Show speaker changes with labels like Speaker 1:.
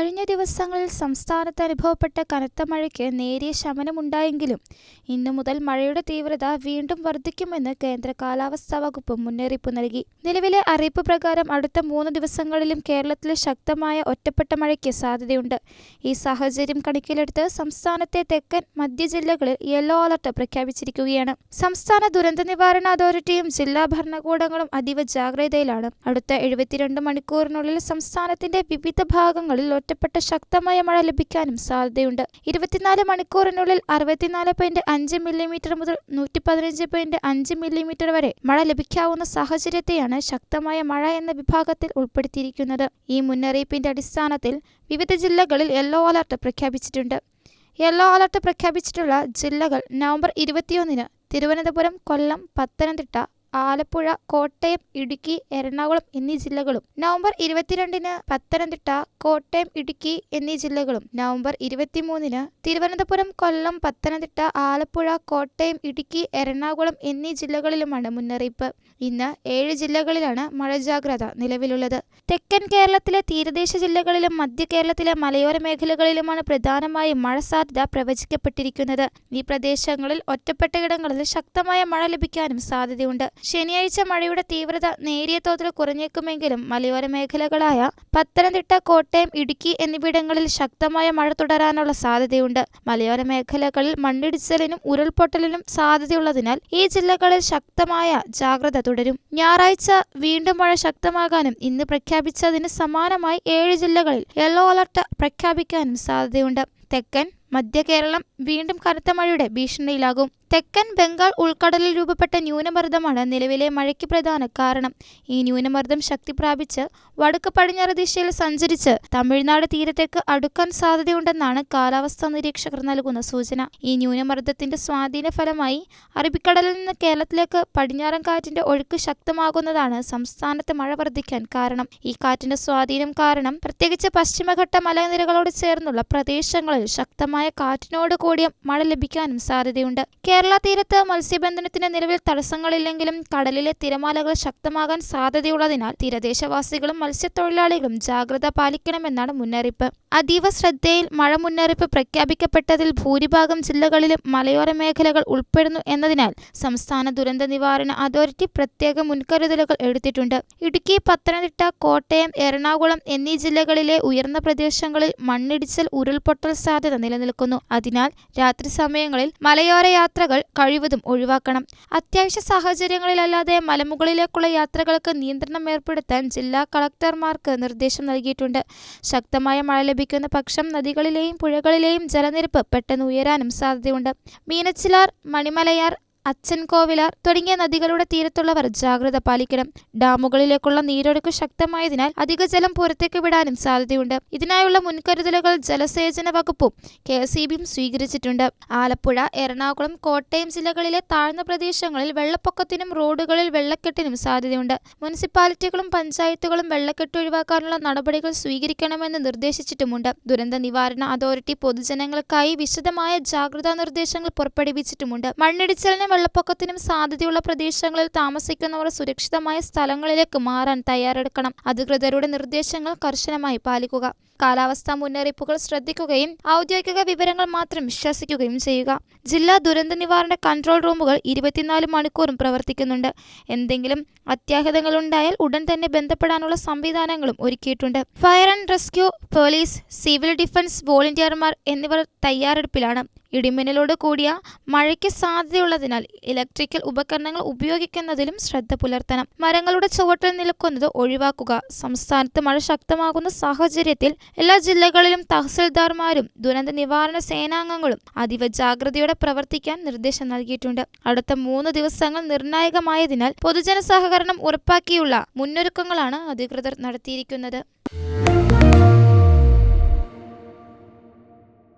Speaker 1: കഴിഞ്ഞ ദിവസങ്ങളിൽ സംസ്ഥാനത്ത് അനുഭവപ്പെട്ട കനത്ത മഴയ്ക്ക് നേരിയ ശമനമുണ്ടായെങ്കിലും ഇന്നു മുതൽ മഴയുടെ തീവ്രത വീണ്ടും വർദ്ധിക്കുമെന്ന് കേന്ദ്ര കാലാവസ്ഥാ വകുപ്പ് മുന്നറിയിപ്പ് നൽകി. നിലവിലെ അറിയിപ്പ് പ്രകാരം അടുത്ത മൂന്ന് ദിവസങ്ങളിലും കേരളത്തിൽ ശക്തമായ ഒറ്റപ്പെട്ട മഴയ്ക്ക് സാധ്യതയുണ്ട്. ഈ സാഹചര്യം കണക്കിലെടുത്ത് സംസ്ഥാനത്തെ തെക്കൻ മധ്യ ജില്ലകളിൽ യെല്ലോ അലർട്ട് പ്രഖ്യാപിച്ചിരിക്കുകയാണ്. സംസ്ഥാന ദുരന്ത നിവാരണ അതോറിറ്റിയും ജില്ലാ ഭരണകൂടങ്ങളും അതീവ ജാഗ്രതയിലാണ്. അടുത്ത എഴുപത്തിരണ്ട് മണിക്കൂറിനുള്ളിൽ സംസ്ഥാനത്തിന്റെ വിവിധ ഭാഗങ്ങളിൽ ഒറ്റപ്പെട്ട ശക്തമായ മഴ ലഭിക്കാനും സാധ്യതയുണ്ട്. ഇരുപത്തിനാല് മണിക്കൂറിനുള്ളിൽ അറുപത്തിനാല് പോയിന്റ് അഞ്ച് മില്ലിമീറ്റർ മുതൽ നൂറ്റി പതിനഞ്ച് പോയിന്റ് അഞ്ച് മില്ലിമീറ്റർ വരെ മഴ ലഭിക്കാവുന്ന സാഹചര്യത്തെയാണ് ശക്തമായ മഴ എന്ന വിഭാഗത്തിൽ ഉൾപ്പെടുത്തിയിരിക്കുന്നത്. ഈ മുന്നറിയിപ്പിന്റെ അടിസ്ഥാനത്തിൽ വിവിധ ജില്ലകളിൽ യെല്ലോ അലർട്ട് പ്രഖ്യാപിച്ചിട്ടുണ്ട്. യെല്ലോ അലർട്ട് പ്രഖ്യാപിച്ചിട്ടുള്ള ജില്ലകൾ നവംബർ ഇരുപത്തിയൊന്നിന് തിരുവനന്തപുരം കൊല്ലം പത്തനംതിട്ട ആലപ്പുഴ കോട്ടയം ഇടുക്കി എറണാകുളം എന്നീ ജില്ലകളും. നവംബർ ഇരുപത്തിരണ്ടിന് പത്തനംതിട്ട കോട്ടയം ഇടുക്കി എന്നീ ജില്ലകളും. നവംബർ ഇരുപത്തിമൂന്നിന് തിരുവനന്തപുരം കൊല്ലം പത്തനംതിട്ട ആലപ്പുഴ കോട്ടയം ഇടുക്കി എറണാകുളം എന്നീ ജില്ലകളിലുമാണ് മുന്നറിയിപ്പ്. ഇന്ന് ഏഴ് ജില്ലകളിലാണ് മഴ ജാഗ്രത നിലവിലുള്ളത്. തെക്കൻ കേരളത്തിലെ തീരദേശ ജില്ലകളിലും മധ്യ കേരളത്തിലെ മലയോര മേഖലകളിലുമാണ് പ്രധാനമായും മഴ സാധ്യത പ്രവചിക്കപ്പെട്ടിരിക്കുന്നത്. ഈ പ്രദേശങ്ങളിൽ ഒറ്റപ്പെട്ട ഇടങ്ങളിൽ ശക്തമായ മഴ ലഭിക്കാനും സാധ്യതയുണ്ട്. ശനിയാഴ്ച മഴയുടെ തീവ്രത നേരിയ തോതിൽ കുറഞ്ഞേക്കുമെങ്കിലും മലയോര മേഖലകളായ പത്തനംതിട്ട കോട്ടയം ഇടുക്കി എന്നിവിടങ്ങളിൽ ശക്തമായ മഴ തുടരാനുള്ള സാധ്യതയുണ്ട്. മലയോര മേഖലകളിൽ മണ്ണിടിച്ചിലിനും ഉരുൾപൊട്ടലിനും സാധ്യതയുള്ളതിനാൽ ഈ ജില്ലകളിൽ ശക്തമായ ജാഗ്രത തുടരും. ഞായറാഴ്ച വീണ്ടും മഴ ശക്തമാകാനും ഇന്ന് പ്രഖ്യാപിച്ചതിന് സമാനമായി ഏഴ് ജില്ലകളിൽ യെല്ലോ അലർട്ട് പ്രഖ്യാപിക്കാനും സാധ്യതയുണ്ട്. തെക്കൻ മധ്യ കേരളം വീണ്ടും കനത്ത മഴയുടെ ഭീഷണിയിലാകും. തെക്കൻ ബംഗാൾ ഉൾക്കടലിൽ രൂപപ്പെട്ട ന്യൂനമർദ്ദമാണ് നിലവിലെ മഴയ്ക്ക് പ്രധാന കാരണം. ഈ ന്യൂനമർദ്ദം ശക്തി പ്രാപിച്ച് വടക്ക് പടിഞ്ഞാറ് ദിശയിൽ സഞ്ചരിച്ച് തമിഴ്നാട് തീരത്തേക്ക് അടുക്കാൻ സാധ്യതയുണ്ടെന്നാണ് കാലാവസ്ഥാ നിരീക്ഷകർ നൽകുന്ന സൂചന. ഈ ന്യൂനമർദ്ദത്തിന്റെ സ്വാധീന ഫലമായി അറബിക്കടലിൽ നിന്ന് കേരളത്തിലേക്ക് പടിഞ്ഞാറൻ കാറ്റിന്റെ ഒഴുക്ക് ശക്തമാകുന്നതാണ് സംസ്ഥാനത്ത് മഴ വർദ്ധിക്കാൻ കാരണം. ഈ കാറ്റിന്റെ സ്വാധീനം കാരണം പ്രത്യേകിച്ച് പശ്ചിമഘട്ട മലനിരകളോട് ചേർന്നുള്ള പ്രദേശങ്ങളിൽ ശക്തമായ കാറ്റിനോട് കൂടിയ മഴ ലഭിക്കാനും സാധ്യതയുണ്ട്. കേരള തീരത്ത് മത്സ്യബന്ധനത്തിന് നിലവിൽ തടസ്സങ്ങളില്ലെങ്കിലും കടലിലെ തിരമാലകൾ ശക്തമാകാൻ സാധ്യതയുള്ളതിനാൽ തീരദേശവാസികളും മത്സ്യത്തൊഴിലാളികളും ജാഗ്രത പാലിക്കണമെന്നാണ് മുന്നറിയിപ്പ്. അതീവ ശ്രദ്ധയിൽ മഴ മുന്നറിയിപ്പ് പ്രഖ്യാപിക്കപ്പെട്ടതിൽ ഭൂരിഭാഗം ജില്ലകളിലും മലയോര മേഖലകൾ ഉൾപ്പെടുന്നു എന്നതിനാൽ സംസ്ഥാന ദുരന്ത നിവാരണ അതോറിറ്റി പ്രത്യേക മുൻകരുതലുകൾ എടുത്തിട്ടുണ്ട്. ഇടുക്കി പത്തനംതിട്ട കോട്ടയം എറണാകുളം എന്നീ ജില്ലകളിലെ ഉയർന്ന പ്രദേശങ്ങളിൽ മണ്ണിടിച്ചിൽ ഉരുൾപൊട്ടൽ സാധ്യത നിലനിൽക്കുന്നു. അതിനാൽ രാത്രി സമയങ്ങളിൽ മലയോര യാത്രകൾ കഴിവതും ഒഴിവാക്കണം. അത്യാവശ്യ സാഹചര്യങ്ങളിലല്ലാതെ മലമുകളിലേക്കുള്ള യാത്രകൾക്ക് നിയന്ത്രണം ഏർപ്പെടുത്താൻ ജില്ലാ കളക്ടർമാർക്ക് നിർദ്ദേശം നൽകിയിട്ടുണ്ട്. ശക്തമായ മഴ ലഭിക്കുന്ന പക്ഷം നദികളിലെയും പുഴകളിലെയും ജലനിരപ്പ് പെട്ടെന്ന് ഉയരാനും സാധ്യതയുണ്ട്. മീനച്ചിലാർ മണിമലയാർ അച്ചൻകോവിലാർ തുടങ്ങിയ നദികളുടെ തീരത്തുള്ളവർ ജാഗ്രത പാലിക്കണം. ഡാമുകളിലേക്കുള്ള നീരൊഴുക്ക് ശക്തമായതിനാൽ അധിക ജലം പുറത്തേക്ക് വിടാനും സാധ്യതയുണ്ട്. ഇതിനായുള്ള മുൻകരുതലുകൾ ജലസേചന വകുപ്പും കെ സ്വീകരിച്ചിട്ടുണ്ട്. ആലപ്പുഴ എറണാകുളം കോട്ടയം ജില്ലകളിലെ താഴ്ന്ന പ്രദേശങ്ങളിൽ വെള്ളപ്പൊക്കത്തിനും റോഡുകളിൽ വെള്ളക്കെട്ടിനും സാധ്യതയുണ്ട്. മുനിസിപ്പാലിറ്റികളും പഞ്ചായത്തുകളും വെള്ളക്കെട്ട് ഒഴിവാക്കാനുള്ള നടപടികൾ സ്വീകരിക്കണമെന്ന് നിർദ്ദേശിച്ചിട്ടുമുണ്ട്. ദുരന്ത നിവാരണ അതോറിറ്റി പൊതുജനങ്ങൾക്കായി വിശദമായ ജാഗ്രതാ നിർദ്ദേശങ്ങൾ പുറപ്പെടുവിച്ചിട്ടുമുണ്ട്. മണ്ണിടിച്ചിലിനും വെള്ളപ്പൊക്കത്തിനും സാധ്യതയുള്ള പ്രദേശങ്ങളിൽ താമസിക്കുന്നവർ സുരക്ഷിതമായ സ്ഥലങ്ങളിലേക്ക് മാറാൻ തയ്യാറെടുക്കണം. അധികൃതരുടെ നിർദ്ദേശങ്ങൾ കർശനമായി പാലിക്കുക. കാലാവസ്ഥാ മുന്നറിയിപ്പുകൾ ശ്രദ്ധിക്കുകയും ഔദ്യോഗിക വിവരങ്ങൾ മാത്രം വിശ്വസിക്കുകയും ചെയ്യുക. ജില്ലാ ദുരന്ത നിവാരണ കൺട്രോൾ റൂമുകൾ ഇരുപത്തിനാല് മണിക്കൂറും പ്രവർത്തിക്കുന്നുണ്ട്. എന്തെങ്കിലും അത്യാഹിതങ്ങളുണ്ടായാൽ ഉടൻ തന്നെ ബന്ധപ്പെടാനുള്ള സംവിധാനങ്ങളും ഒരുക്കിയിട്ടുണ്ട്. Fire and rescue police civil defence വോളണ്ടിയർമാർ എന്നിവർ തയ്യാറെടുപ്പിലാണ്. ഇടിമിന്നലോട് കൂടിയ മഴയ്ക്ക് സാധ്യതയുള്ളതിനാൽ ഇലക്ട്രിക്കൽ ഉപകരണങ്ങൾ ഉപയോഗിക്കുന്നതിലും ശ്രദ്ധ പുലർത്തണം. മരങ്ങളുടെ ചുവട്ടിൽ നിൽക്കുന്നത് ഒഴിവാക്കുക. സംസ്ഥാനത്ത് മഴ ശക്തമാകുന്ന സാഹചര്യത്തിൽ എല്ലാ ജില്ലകളിലും തഹസിൽദാർമാരും ദുരന്ത നിവാരണ സേനാംഗങ്ങളും അതീവ ജാഗ്രതയോടെ പ്രവർത്തിക്കാൻ നിർദ്ദേശം നൽകിയിട്ടുണ്ട്. അടുത്ത മൂന്ന് ദിവസങ്ങൾ നിർണായകമായതിനാൽ പൊതുജന സഹകരണം ഉറപ്പാക്കിയുള്ള മുന്നൊരുക്കങ്ങളാണ് അധികൃതർ നടത്തിയിരിക്കുന്നത്.